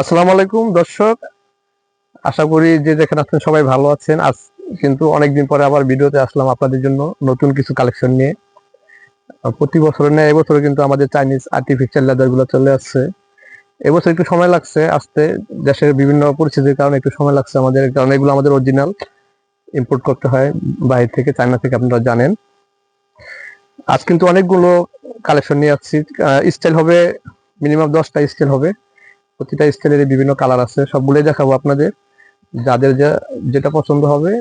আসসালামু আলাইকুম, দর্শক। আশা করি যে যেখানে আছেন সবাই ভালো আছেন। আজ কিন্তু অনেকদিন পরে আবার ভিডিওতে আসলাম আপনাদের জন্য নতুন কিছু কালেকশন নিয়ে। প্রতি বছর নেয় এবছর কিন্তু আমাদের চাইনিজ আর্টিফিশিয়াল লেদারগুলো চলে আসছে। এবছর একটু সময় লাগছে আসতে। দেশের বিভিন্ন পরিস্থিতির কারণে একটু সময় লাগছে আমাদের, কারণ এগুলো আমাদের অরিজিনাল ইম্পোর্ট করতে হয় বাইরে থেকে, চায়না থেকে আপনারা জানেন। আজ কিন্তু অনেকগুলো কালেকশন নিয়ে আসছি। স্টাইল হবে মিনিমাম দশটা স্টাইল হবে। প্রতিটা স্টাইলের বিভিন্ন কালার আছে। সবগুলোই দেখাবো আপনাদের। যাদের যা, যেটা পছন্দ হবে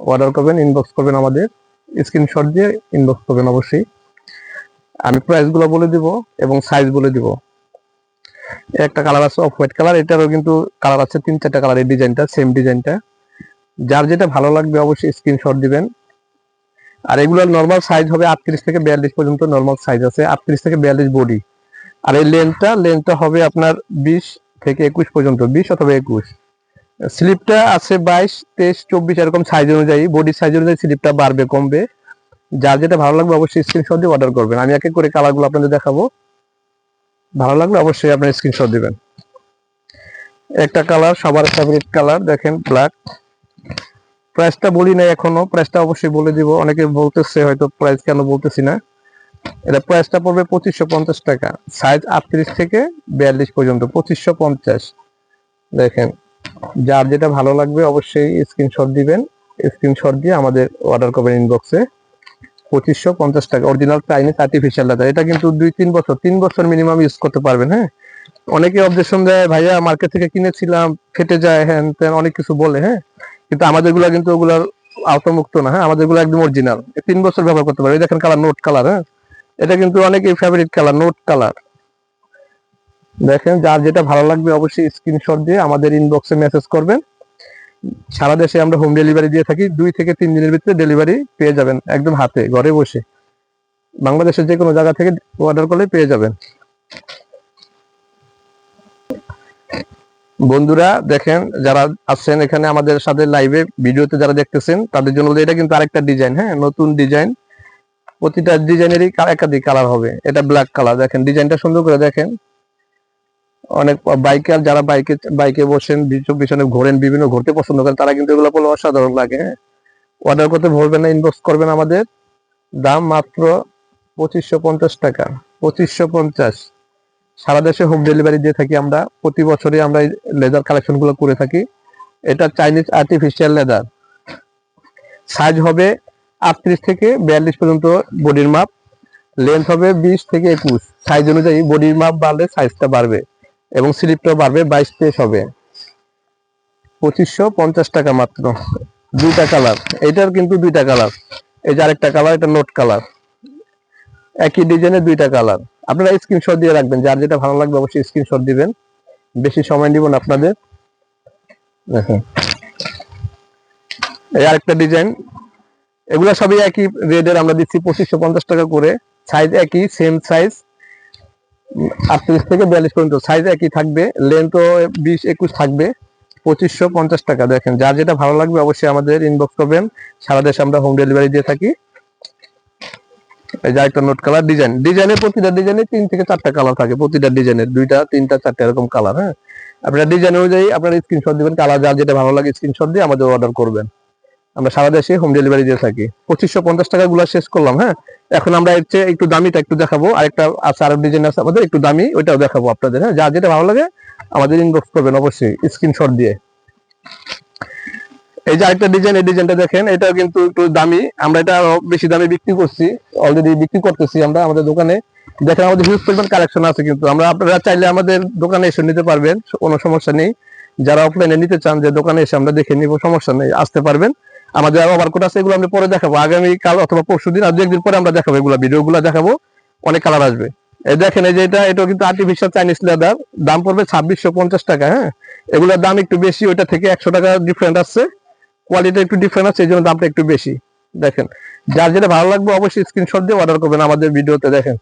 অর্ডার করবেন ইনবক্স করবেন আমাদের। স্ক্রিনশট দিয়ে ইনবক্স করবেন অবশ্যই। আমি প্রাইসগুলো বলে দিব এবং সাইজ বলে দিব। একটা কালার আছে অফ হোয়াইট কালার, এটারও কিন্তু কালার আছে, তিন চারটা কালার এই ডিজাইনটা সেম ডিজাইনটা। যার যেটা ভালো লাগবে অবশ্যই স্ক্রিনশট দিবেন। আর এগুলোর নর্মাল সাইজ হবে আটত্রিশ থেকে বিয়াল্লিশ পর্যন্ত নর্মাল সাইজ আছে। আটত্রিশ থেকে বিয়াল্লিশ বডি আর এই লেন্থটা লেন্থটা হবে আপনার বিশ থেকে একুশ পর্যন্ত, বিশ অথবা একুশ। স্লিপটা আছে বাইশ, তেইশ, চব্বিশ, এরকম সাইজ অনুযায়ী বডি সাইজ অনুযায়ী স্লিপটা বাড়বে, কমবে। যার যেটা ভালো লাগবে অবশ্যই স্ক্রিনশট দিয়ে অর্ডার করবেন। আমি এক করে কালারগুলো আপনাদের দেখাবো। ভালো লাগলে অবশ্যই আপনার স্ক্রিনশট দিবেন। একটা কালার সবার ফেভারিট কালার দেখেন ব্ল্যাক প্রাইসটা বলি নাই এখনও প্রাইসটা অবশ্যই বলে দিব। অনেকে বলতেছে, হয়তো প্রাইস কেন বলতেছি না। এটা প্রাইসটা পড়বে পঁচিশশো পঞ্চাশ টাকা। সাইজ আটত্রিশ থেকে বিয়াল্লিশ পর্যন্ত, পঁচিশশো পঞ্চাশ। দেখেন, যার যেটা ভালো লাগবে অবশ্যই স্ক্রিনশট দিবেন। স্ক্রিনশট দিয়ে আমাদের অর্ডার করবেন ইনবক্সে পঁচিশশো পঞ্চাশ টাকা। অরিজিনাল চাইনিজ আর্টিফিশিয়াল লেদার এটা কিন্তু দুই, তিন বছর তিন বছর মিনিমাম ইউজ করতে পারবেন হ্যাঁ? অনেকে অবজেকশন দেয়, ভাইয়া মার্কেট থেকে কিনেছিলাম, ফেটে যায় হ্যাঁ ত্যান অনেক কিছু বলে হ্যাঁ? কিন্তু আমাদেরগুলা কিন্তু ওগুলার আওতামুক্ত না হ্যাঁ? আমাদেরগুলো একদম অরিজিনাল তিন বছর ব্যবহার করতে পারবে। দেখেন কালার নোট কালার হ্যাঁ? এটা কিন্তু অনেকেই ফেভারিট কালার নোট কালার দেখেন, যার যেটা ভালো লাগবে অবশ্যই স্ক্রিনশট দিয়ে আমাদের ইনবক্সে মেসেজ করবেন। সারা দেশে আমরা হোম ডেলিভারি দিয়ে থাকি, দুই থেকে তিন দিনের ভিতরে ডেলিভারি পেয়ে যাবেন একদম হাতে, ঘরে বসে। বাংলাদেশের যে কোনো জায়গা থেকে অর্ডার করলে পেয়ে যাবেন। বন্ধুরা, দেখেন, যারা আছেন এখানে আমাদের সাথে লাইভে ভিডিওতে যারা দেখতেছেন, তাদের জন্য এটা কিন্তু আরেকটা ডিজাইন হ্যাঁ? নতুন ডিজাইন প্রতিটা ডিজাইনেরই একাধিক কালার হবে। এটা ব্ল্যাক কালার দেখেন, ডিজাইনটা সুন্দর করে দেখেন। অনেক বাইকার যারা বাইকে বাইকে বসেন পিছনে ঘোরেন, বিভিন্ন ঘুরতে পছন্দ করেন, তারা কিন্তু এগুলো পড়লে অসাধারণ লাগে। অর্ডার করতে ভুলবেন না ইনবক্স করবেন আমাদের। দাম মাত্র পঁচিশশো পঞ্চাশ টাকা। পঁচিশশো পঞ্চাশ। সারা দেশে হোম ডেলিভারি দিয়ে থাকি আমরা। প্রতি বছরই আমরা লেদার কালেকশনগুলো করে থাকি। এটা চাইনিজ আর্টিফিশিয়াল লেদার সাইজ হবে আটত্রিশ থেকে বিয়াল্লিশ পর্যন্ত বডির মাপ। লেন্থ হবে বিশ থেকে একুশ। সাইজ অনুযায়ী বডির মাপ বাড়লে সাইজটা বাড়বে এবং স্লিপটা বাড়বে, বাইশ পেস হবে। পঁচিশশো পঞ্চাশ টাকা মাত্র। দুইটা কালার এটার কিন্তু দুইটা কালার এই যে আরেকটা কালার এটা নোট কালার একই ডিজাইনের দুইটা কালার আপনারা স্ক্রিনশট দিয়ে রাখবেন। যার যেটা ভালো লাগবে অবশ্যই স্ক্রিনশট দিবেন। বেশি সময় দিব না আপনাদের। দেখেন। এই আরেকটা ডিজাইন এগুলো সবই একই রেডের আমরা দিচ্ছি পঁচিশশো পঞ্চাশ টাকা করে। সাইজ একই সেম সাইজ আটত্রিশ থেকে বিয়াল্লিশ পর্যন্ত সাইজ একই থাকবে। লেন্থও বিশ একুশ থাকবে। পঁচিশশো পঞ্চাশ টাকা, দেখেন। যার যেটা ভালো লাগবে অবশ্যই আমাদের ইনবক্স করবেন। সারা দেশে আমরা হোম ডেলিভারি দিয়ে থাকি। এই যে একটা নোট কালার ডিজাইন ডিজাইনের প্রতিটা ডিজাইনে তিন থেকে চারটা কালার থাকে। প্রতিটা ডিজাইনের দুইটা, তিনটা, চারটা, এরকম কালার হ্যাঁ? আপনারা ডিজাইন অনুযায়ী আপনারা স্ক্রিনশট দিবেন। কালার যার যেটা ভালো লাগে স্ক্রিনশট দিয়ে আমাদের অর্ডার করবেন। আমরা সারা দেশে হোম ডেলিভারি দিয়ে থাকি। পঁচিশশো পঞ্চাশ টাকা গুলা শেষ করলাম হ্যাঁ? এখন আমরা এর চেয়ে একটু দামিটা একটু দেখাবো। আরেকটা আছে, আরও ডিজাইন আছে আমাদের, একটু দামি, ওইটাও দেখাবো আপনাদের হ্যাঁ? যার যেটা ভালো লাগে আমাদের ইনবক্স করবেন অবশ্যই স্ক্রিনশট দিয়ে। এই যে আরেকটা ডিজাইন এই ডিজাইনটা দেখেন, এটাও কিন্তু একটু দামি। আমরা এটা বেশি দামে বিক্রি করছি অলরেডি বিক্রি করতেছি আমরা আমাদের দোকানে। দেখেন আমাদের হিউজ পরিমাণ কালেকশন আছে কিন্তু। আমরা আপনারা চাইলে আমাদের দোকানে এসে নিতে পারবেন, কোনো সমস্যা নেই। যারা অফলাইনে নিতে চান যে দোকানে এসে আমরা দেখে নিব, সমস্যা নেই, আসতে পারবেন। আমাদের আরও ওভারকোট আছে, এগুলো আমরা পরে দেখাবো। আগামী কাল অথবা পরশু দিন আর দু একদিন পরে আমরা দেখাবো এগুলো ভিডিও গুলো দেখাবো। অনেক কালার আসবে। এই দেখেন, এই যে এটা এটা কিন্তু আর্টিফিশিয়াল চাইনিজ লেদার দাম পড়বে ছাব্বিশশো পঞ্চাশ টাকা হ্যাঁ? এগুলোর দাম একটু বেশি, ওইটা থেকে একশো টাকা ডিফারেন্ট আসছে কোয়ালিটি একটু ডিফারেন্ট আছে, এই জন্য দামটা একটু বেশি। দেখেন, যার যেটা ভালো লাগবে অবশ্যই স্ক্রিনশট দিয়ে অর্ডার করবেন আমাদের ভিডিওতে, দেখেন।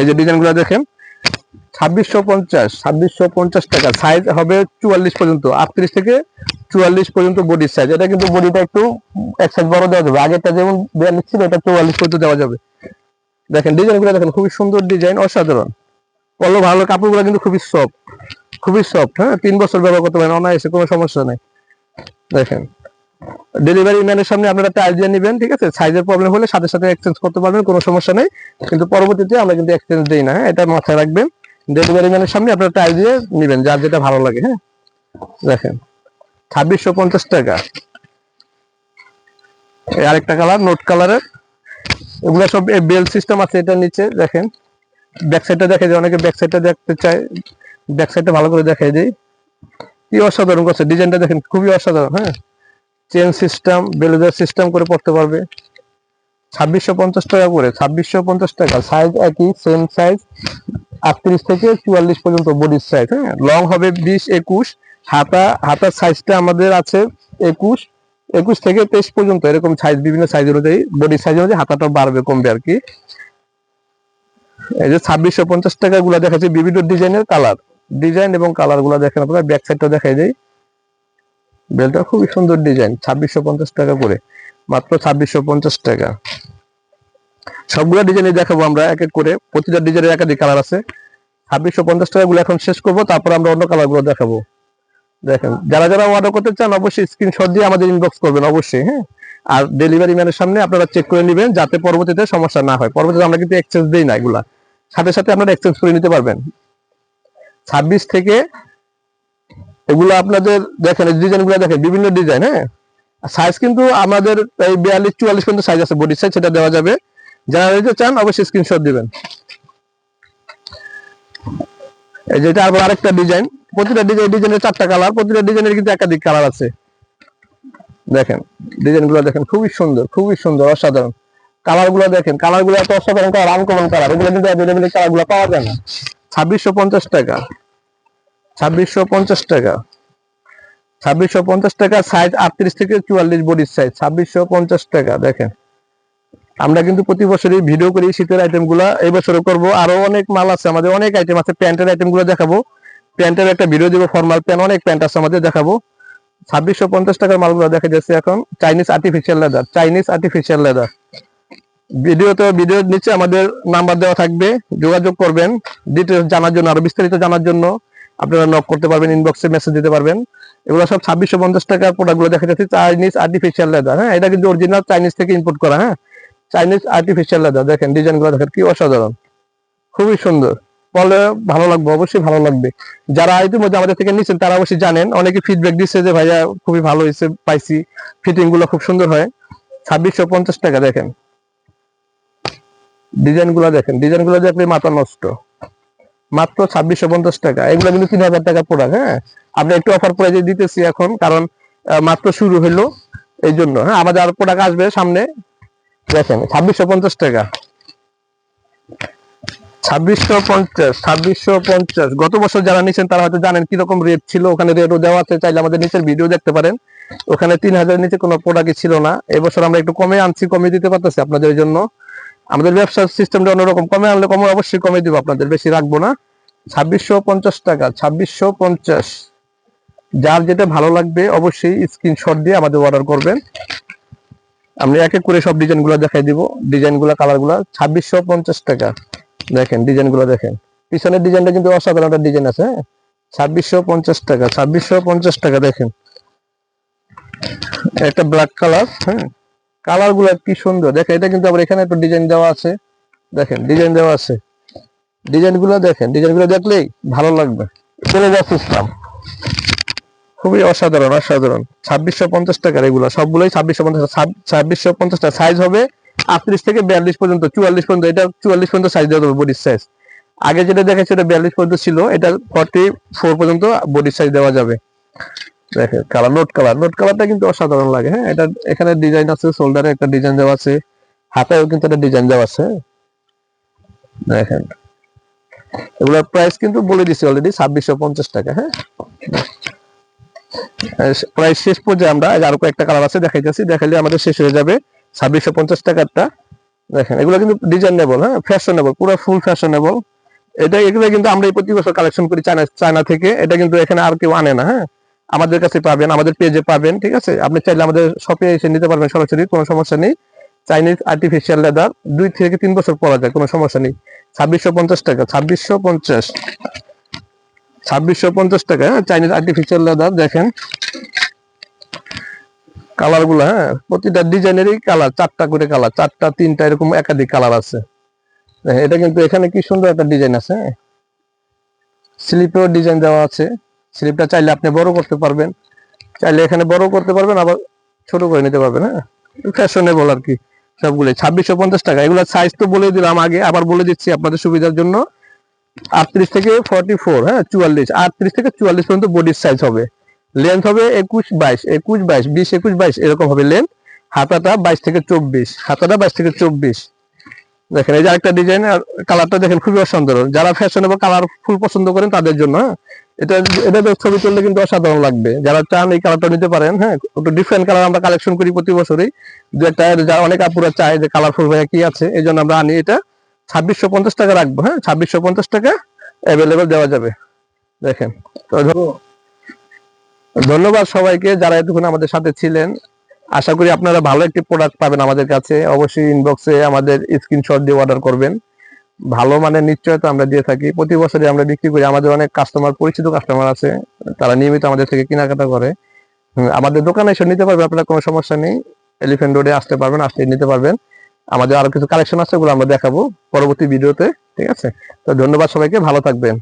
এই যে ডিজাইনগুলো দেখেন, ছাব্বিশশো পঞ্চাশ ছাব্বিশশো পঞ্চাশ টাকা। সাইজ হবে চুয়াল্লিশ পর্যন্ত, আটত্রিশ থেকে চুয়াল্লিশ পর্যন্ত বডির সাইজ এটা কিন্তু বডিটা একটু এক সাইজ বড় দেওয়া যাবে। আগেরটা যেমন বিয়াল্লিশ ছিল এটা চুয়াল্লিশ পর্যন্ত দেওয়া যাবে। দেখেন ডিজাইনগুলো দেখেন, খুবই সুন্দর ডিজাইন অসাধারণ। পলো ভালো কাপড়গুলো কিন্তু খুবই সফট খুবই সফট হ্যাঁ? তিন বছর ব্যবহার করতে পারেন, অনায়াসে কোনো সমস্যা নেই। দেখেন ডেলিভারি ম্যানের সামনে আপনারা টাইল দিয়ে নেবেন, ঠিক আছে? সাইজের প্রবলেম হলে সাথে সাথে এক্সচেঞ্জ করতে পারবেন, কোনো সমস্যা নেই। কিন্তু পরবর্তীতে আমরা কিন্তু এক্সচেঞ্জ দিই না হ্যাঁ? এটা মাথায় রাখবেন। ডেলিভারি ম্যানের সামনে আপনারা টাইল দিয়ে নেবেন, যার যেটা ভালো লাগে হ্যাঁ? দেখেন। ছাব্বিশশো পঞ্চাশ টাকা। আরেকটা কালার নোট কালারের এগুলো সব বেল সিস্টেম আছে, এটার নিচে দেখেন। ব্যাক সাইডটা দেখে যায় অনেকে ব্যাক সাইডটা দেখতে চায়। ব্যাক সাইডটা ভালো করে দেখাই দিই। কি অসাধারণ করছে। ডিজাইনটা দেখেন, খুবই অসাধারণ হ্যাঁ? চেন সিস্টেম বেলুজার সিস্টেম করে পড়তে পারবে। ছাব্বিশশো পঞ্চাশ টাকা করে, ছাব্বিশশো পঞ্চাশ টাকা। সাইজ একই সেম সাইজ আটত্রিশ থেকে চুয়াল্লিশ পর্যন্ত বডির সাইজ হ্যাঁ? লং হবে বিশ, একুশ। হাতা, হাতার সাইজটা আমাদের আছে একুশ। একুশ থেকে তেইশ পর্যন্ত এরকম সাইজ বিভিন্ন সাইজ অনুযায়ী বডি সাইজ অনুযায়ী হাতাটা বাড়বে, কমবে আর কি। এই যে ছাব্বিশশো পঞ্চাশ টাকা গুলা দেখাচ্ছে বিভিন্ন ডিজাইনের কালার ডিজাইন এবং কালারগুলা দেখেন আপনারা ব্যাক সাইডটা দেখাই দেয় বেলটা খুবই সুন্দর ডিজাইন, ছাব্বিশশো পঞ্চাশ টাকা করে, মাত্র ছাব্বিশশো পঞ্চাশ টাকা। সবগুলা ডিজাইনে দেখাবো আমরা এক এক করে, প্রতিটা ডিজাইনের একাধিক কালার আছে। ছাব্বিশশো পঞ্চাশ টাকা গুলো এখন শেষ করব, তারপর আমরা অন্য কালারগুলো দেখাবো। দেখেন, যারা যারা অর্ডার করতে চান, অবশ্যই স্ক্রিনশট দিয়ে আমাদের ইনবক্স করবেন, অবশ্যই হ্যাঁ? আর ডেলিভারি ম্যানের সামনে আপনারা চেক করে নেবেন, যাতে পরবর্তীতে সমস্যা না হয়। পরবর্তীতে আমরা কিন্তু এক্সচেঞ্জ দিই না এগুলা। সাথে সাথে আপনারা এক্সচেঞ্জ করে নিতে পারবেন। ছাব্বিশ থেকে এগুলো আপনাদের, দেখেন ডিজাইনগুলো দেখেন, বিভিন্ন ডিজাইন হ্যাঁ? সাইজ কিন্তু আমাদের এই বিয়াল্লিশ, চুয়াল্লিশ পর্যন্ত সাইজ আছে বডি সাইজ সেটা দেওয়া যাবে। যারা চান, অবশ্যই স্ক্রিনশট দিবেন। এই যে এটা আবার আরেকটা ডিজাইন প্রতিটা ডিজাইন ডিজাইনের চারটা কালার প্রতিটা ডিজাইনের কিন্তু একাধিক কালার আছে। দেখেন ডিজাইনগুলো দেখেন, খুবই সুন্দর খুবই সুন্দর, অসাধারণ। কালারগুলো দেখেন কালারগুলো এত অসাধারণ কালার আনকমন কালার এগুলো কিন্তু অ্যাভেলেবেল কালারগুলো পাওয়া যায় না। ছাব্বিশশো পঞ্চাশ টাকা। ছাব্বিশশো পঞ্চাশ টাকা। ছাব্বিশশো পঞ্চাশ টাকা সাইজ আটত্রিশ থেকে চুয়াল্লিশ বডির সাইজ ছাব্বিশশো পঞ্চাশ টাকা, দেখেন। আমরা কিন্তু প্রতি বছরই ভিডিও করি শীতের আইটেমগুলা। এই বছরও করব। আরও অনেক মাল আছে আমাদের, অনেক আইটেম আছে। প্যান্টের আইটেমগুলো দেখাবো। প্যান্টের একটা ভিডিও দিব ফর্মাল প্যান্ট, অনেক প্যান্ট আছে আমাদের, দেখাবো। ছাব্বিশশো পঞ্চাশ টাকার মালগুলো দেখা যাচ্ছে এখন। Chinese artificial leather Chinese artificial leather ভিডিওতে ভিডিওর নিচে আমাদের নাম্বার দেওয়া থাকবে। যোগাযোগ করবেন। ডিটেলস জানার জন্য, আরও বিস্তারিত জানার জন্য। আপনারা নক করতে পারবেন ইনবক্সে মেসেজ দিতে পারবেন। এগুলো সব ছাব্বিশশো পঞ্চাশ টাকার প্রোডাক্টগুলো দেখা যাচ্ছে। চাইনিজ আর্টিফিশিয়াল লেদার হ্যাঁ? এটা কিন্তু অরিজিনাল চাইনিজ থেকে ইম্পোর্ট করা হ্যাঁ? চাইনিজ আর্টিফিশিয়াল লেদার দেখেন ডিজাইনগুলো দেখেন, কি অসাধারণ। খুবই সুন্দর। বলে ভালো লাগবে, অবশ্যই ভালো লাগবে। যারা ইতিমধ্যে আমাদের থেকে নিচ্ছেন তারা অবশ্যই জানেন। অনেকে ফিডব্যাক দিচ্ছে যে, ভাইয়া, খুবই ভালো হয়েছে, পাইছি। ফিটিংগুলো খুব সুন্দর হয়। ছাব্বিশশো পঞ্চাশ টাকা, দেখেন। ডিজাইনগুলো দেখেন ডিজাইনগুলো দেখলে মাথা নষ্ট। মাত্র ছাব্বিশশো পঞ্চাশ টাকা। এগুলো কিন্তু তিন হাজার টাকা প্রোডাক্ট হ্যাঁ? আমরা একটু অফার প্রাইজে দিতেছি এখন, কারণ মাত্র শুরু হলো এই জন্য হ্যাঁ? আমাদের আরও প্রোডাক্ট আসবে সামনে। দেখেন, ছাব্বিশশো পঞ্চাশ টাকা। ছাব্বিশশো পঞ্চাশ ছাব্বিশশো পঞ্চাশ। গত বছর যারা নিচ্ছেন তারা হয়তো জানেন কীরকম রেট ছিল। ওখানে রেটও দেওয়া আছে, চাইলে আমাদের নিচের ভিডিও দেখতে পারেন। ওখানে তিন হাজার নিচে কোনো প্রোডাক্টই ছিল না। এবছর আমরা একটু কমে আনছি, কমে দিতে পারতেছি আপনাদের জন্য। আমাদের ব্যবসার সিস্টেমটা অন্যরকম। কমে আনলে কমে, অবশ্যই কমে দিব আপনাদের, বেশি রাখব না। ছাব্বিশশো পঞ্চাশ টাকা, ছাব্বিশশো পঞ্চাশ। যার যেটা ভালো লাগবে, অবশ্যই স্ক্রিনশট দিয়ে আমাদের অর্ডার করবেন। আমি এক এক করে সব ডিজাইনগুলো দেখাই দিব। ডিজাইনগুলা ছাব্বিশশো পঞ্চাশ টাকা। দেখেন ডিজাইনগুলো দেখেন। পিছনের ডিজাইনটা কিন্তু অসাধারণ একটা ডিজাইন আছে হ্যাঁ? ছাব্বিশশো পঞ্চাশ টাকা, ছাব্বিশশো পঞ্চাশ টাকা দেখেন। একটা ব্ল্যাক কালার হ্যাঁ? কালারগুলা কি সুন্দর। দেখেন, এটা কিন্তু আবার এখানে একটা ডিজাইন দেওয়া আছে। দেখেন ডিজাইন দেওয়া আছে। ডিজাইনগুলো দেখেন ডিজাইনগুলো দেখলেই ভালো লাগবে। চলে যাচ্ছে খুবই অসাধারণ অসাধারণ। ছাব্বিশশো পঞ্চাশ টাকার এগুলো সবগুলোই ছাব্বিশশো পঞ্চাশ ছাব্বিশশো পঞ্চাশ টাকা সাইজ হবে আটত্রিশ থেকে বিয়াল্লিশ পর্যন্ত, চুয়াল্লিশ পর্যন্ত, এটা চুয়াল্লিশ পর্যন্ত সাইজ দেওয়া যাবে বডির সাইজ আগে যেটা দেখেছি ওটা বিয়াল্লিশ পর্যন্ত ছিল, এটা ফর্টি ফোর পর্যন্ত বডির সাইজ দেওয়া যাবে। দেখেন কালার নোট কালার নোট কালারটা কিন্তু অসাধারণ লাগে হ্যাঁ? এটা, এখানে ডিজাইন আছে শোল্ডারে একটা ডিজাইন দেওয়া আছে হাতেও কিন্তু একটা ডিজাইন দেওয়া আছে দেখেন। এগুলোর প্রাইস কিন্তু বলে দিছি অলরেডি ছাব্বিশশো পঞ্চাশ টাকা হ্যাঁ? প্রায় শেষ পর্যায়ে আমরা আরও কয়েকটা কালার আছে দেখাইতেছি। দেখাইলে আমাদের শেষ হয়ে যাবে ছাব্বিশশো পঞ্চাশ টাকারটা। দেখেন, এগুলো কিন্তু ডিজাইনেবল হ্যাঁ? ফ্যাশনেবল পুরো ফুল ফ্যাশনেবল এটা এগুলো কিন্তু আমরা এই প্রতি বছর কালেকশন করি চায়না চায়না থেকে। এটা কিন্তু এখানে আর কেউ আনে না হ্যাঁ? আমাদের কাছে পাবেন, আমাদের পেজে পাবেন, ঠিক আছে? আপনি চাইলে আমাদের শপে এসে নিতে পারবেন সরাসরি, কোনো সমস্যা নেই। চাইনিজ আর্টিফিশিয়াল লেদার দুই থেকে তিন বছর পরা যায়, কোনো সমস্যা নেই। ছাব্বিশশো পঞ্চাশ টাকা, ছাব্বিশশো পঞ্চাশ। ছাব্বিশশো পঞ্চাশ টাকা হ্যাঁ? চাইনিজ আর্টিফিশিয়াল লেদার দেখেন। কালারগুলো হ্যাঁ? প্রতিটা ডিজাইনেরই কালার চারটা করে কালার চারটা, তিনটা এরকম একাধিক কালার আছে। এটা কিন্তু এখানে কি সুন্দর একটা ডিজাইন আছে হ্যাঁ? স্লিপেও ডিজাইন দেওয়া আছে। স্লিপটা চাইলে আপনি বড় করতে পারবেন। চাইলে এখানে বড় করতে পারবেন, আবার ছোট করে নিতে পারবেন হ্যাঁ? ফ্যাশনেবল আর কি সবগুলো ছাব্বিশশো পঞ্চাশ টাকা এগুলো সাইজ তো বলে দিলাম আগে, আবার বলে দিচ্ছি আপনাদের সুবিধার জন্য। আটত্রিশ থেকে ফর্টি ফোর হ্যাঁ চুয়াল্লিশ। আটত্রিশ থেকে চুয়াল্লিশ পর্যন্ত বডির সাইজ হবে। লেন্থ হবে একুশ বাইশ একুশ বাইশ, বিশ, একুশ বাইশ, এরকম হবে লেন্থ হাতাটা বাইশ থেকে চব্বিশ, হাতাটা বাইশ থেকে চব্বিশ। দেখেন, এই যে আরেকটা ডিজাইন আর কালারটা দেখেন খুবই অসাধারণ যারা ফ্যাশনেবল কালার ফুল পছন্দ করেন তাদের জন্য হ্যাঁ এটা এটা ছবি তুললে কিন্তু অসাধারণ লাগবে। যারা চান এই কালারটা নিতে পারেন হ্যাঁ একটু ডিফারেন্ট কালার আমরা কালেকশন করি প্রতি বছরই। দু একটা যারা অনেক আপুরা চায় যে কালারফুল ভাইয়া কি আছে, এই জন্য আমরা আনি এটা। ছাব্বিশশো পঞ্চাশ টাকা রাখব হ্যাঁ? ছাব্বিশশো পঞ্চাশ টাকা অ্যাভেলেবেল দেওয়া যাবে। দেখেন। তো ধন্যবাদ সবাইকে যারা এতক্ষণ আমাদের সাথে ছিলেন। আশা করি আপনারা ভালো একটি প্রোডাক্ট পাবেন আমাদের কাছে। অবশ্যই ইনবক্সে আমাদের স্ক্রিনশট দিয়ে অর্ডার করবেন। ভালো মানের নিশ্চয়তা আমরা দিয়ে থাকি। প্রতি বছরই আমরা বিক্রি করি। আমাদের অনেক কাস্টমার পরিচিত কাস্টমার আছে। তারা নিয়মিত আমাদের থেকে কেনাকাটা করে। আমাদের দোকানে এসে নিতে পারবেন আপনার কোনো সমস্যা নেই। এলিফেন্ট রোডে আসতে পারবেন, আসতে নিতে পারবেন। আমাদের আরও কিছু কালেকশন আছে, ওগুলো আমরা দেখাবো পরবর্তী ভিডিওতে, ঠিক আছে? তো ধন্যবাদ সবাইকে, ভালো থাকবেন।